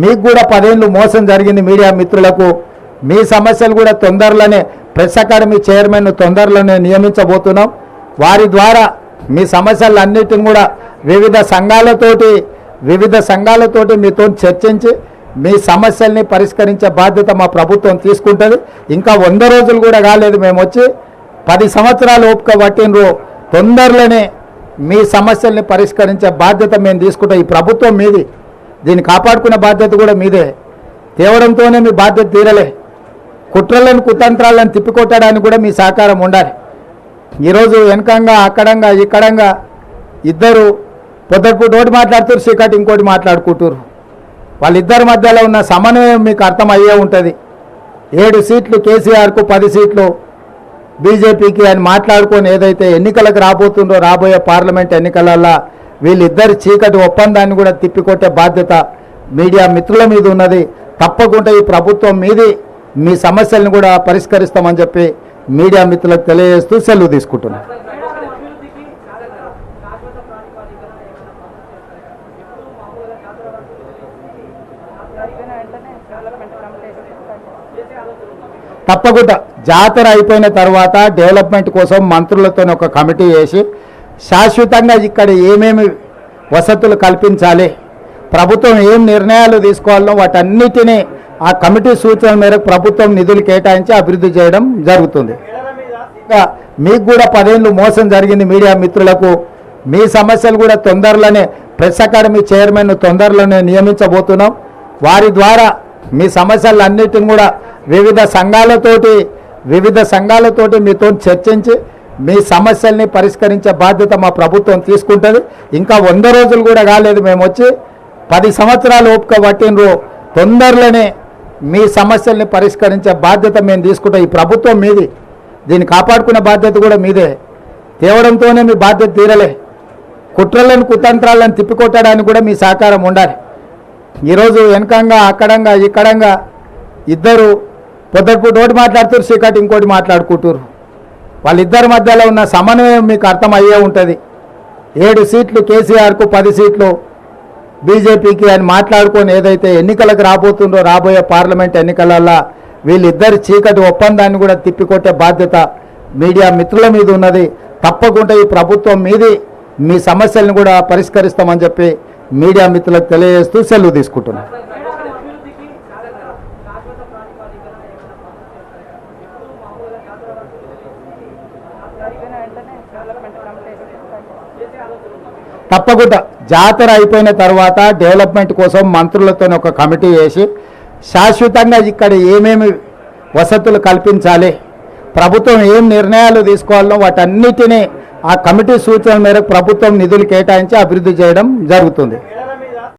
మీకు కూడా పదేళ్ళు మోసం జరిగింది మీడియా మిత్రులకు. మీ సమస్యలు కూడా తొందరలోనే ప్రెస్ అకాడమీ చైర్మన్ తొందరలోనే నియమించబోతున్నాం. వారి ద్వారా మీ సమస్యలన్నిటిని కూడా వివిధ సంఘాలతోటి వివిధ సంఘాలతోటి మీతో చర్చించి మీ సమస్యల్ని పరిష్కరించే బాధ్యత మా ప్రభుత్వం తీసుకుంటుంది. ఇంకా వంద రోజులు కూడా కాలేదు మేము వచ్చి పది సంవత్సరాలు ఓపిక పట్టినరు తొందరలోనే మీ సమస్యల్ని పరిష్కరించే బాధ్యత మేము తీసుకుంటాం. ఈ ప్రభుత్వం మీది. దీన్ని కాపాడుకునే బాధ్యత కూడా మీదే. తేవడంతోనే మీ బాధ్యత తీరలే. కుట్రలను కుతంత్రాలను తిప్పికొట్టడానికి కూడా మీ సహకారం ఉండాలి. ఈరోజు వెనకంగా అక్కడంగా ఇక్కడంగా ఇద్దరు పొద్దుపూట ఒకటి మాట్లాడుతారు చీకటి ఇంకోటి మాట్లాడుకుంటారు. వాళ్ళిద్దరి మధ్యలో ఉన్న సమన్వయం మీకు అర్థమయ్యే ఉంటుంది. ఏడు సీట్లు కేసీఆర్కు పది సీట్లు బీజేపీకి అని మాట్లాడుకొని ఏదైతే ఎన్నికలకు రాబోతుందో రాబోయే పార్లమెంట్ ఎన్నికలల్లో వీళ్ళిద్దరి చీకటి ఒప్పందాన్ని కూడా తిప్పికొట్టే బాధ్యత మీడియా మిత్రుల మీద ఉన్నది. తప్పకుండా ఈ ప్రభుత్వం మీది మీ సమస్యలను కూడా పరిష్కరిస్తామని చెప్పి మీడియా మిత్రులకు తెలియజేస్తూ సెలవు తీసుకుంటున్నాను తప్పకుండా జాతర అయిపోయిన తర్వాత డెవలప్మెంట్ కోసం మంత్రులతో ఒక కమిటీ వేసి శాశ్వతంగా ఇక్కడ ఏమేమి వసతులు కల్పించాలి ప్రభుత్వం ఏం నిర్ణయాలు తీసుకోవాలో వాటన్నిటినీ ఆ కమిటీ సూచనల మేరకు ప్రభుత్వం నిధులు కేటాయించి అభివృద్ధి చేయడం జరుగుతుంది. ఇంకా మీకు కూడా పదేళ్ళు మోసం జరిగింది మీడియా మిత్రులకు. మీ సమస్యలు కూడా తొందరలోనే ప్రెస్ అకాడమీ చైర్మన్ తొందరలోనే నియమించబోతున్నాం. వారి ద్వారా మీ సమస్యలన్నిటిని కూడా వివిధ సంఘాలతోటి వివిధ సంఘాలతోటి మీతో చర్చించి మీ సమస్యల్ని పరిష్కరించే బాధ్యత మా ప్రభుత్వం తీసుకుంటుంది. ఇంకా వంద రోజులు కూడా కాలేదు మేము వచ్చి పది సంవత్సరాలు ఓపిక పట్టినరు తొందరలోనే మీ సమస్యల్ని పరిష్కరించే బాధ్యత మేము తీసుకుంటాం. ఈ ప్రభుత్వం మీది. దీన్ని కాపాడుకునే బాధ్యత కూడా మీదే. తేవడంతోనే మీ బాధ్యత తీరలే. కుట్రలను కుతంత్రాలను తిప్పికొట్టడానికి కూడా మీ సహకారం ఉండాలి. ఈరోజు వెనకంగా అక్కడంగా ఇక్కడంగా ఇద్దరు పొద్దుపూట ఒకటి మాట్లాడుతారు చీకటి ఇంకోటి మాట్లాడుకుంటారు వాళ్ళిద్దరి మధ్యలో ఉన్న సమన్వయం మీకు అర్థమయ్యే ఉంటుంది. ఏడు సీట్లు కేసీఆర్కు పది సీట్లు బీజేపీకి అని మాట్లాడుకొని ఏదైతే ఎన్నికలకు రాబోతుందో రాబోయే పార్లమెంట్ ఎన్నికలల్లో వీళ్ళిద్దరి చీకటి ఒప్పందాన్ని కూడా తిప్పికొట్టే బాధ్యత మీడియా మిత్రుల మీద ఉన్నది. తప్పకుండా ఈ ప్రభుత్వం మీది మీ సమస్యలను కూడా పరిష్కరిస్తామని చెప్పి మీడియా మిత్రులకు తెలియజేస్తూ సెలవు తీసుకుంటున్నాను తప్పకుండా. జాతర అయిపోయిన తర్వాత డెవలప్మెంట్ కోసం మంత్రులతో ఒక కమిటీ వేసి శాశ్వతంగా ఇక్కడ ఏమేమి వసతులు కల్పించాలి ప్రభుత్వం ఏం నిర్ణయాలు తీసుకోవాలో వాటన్నిటినీ ఆ కమిటీ సూచనల మేరకు ప్రభుత్వం నిధులు కేటాయించి అభివృద్ధి చేయడం జరుగుతుంది.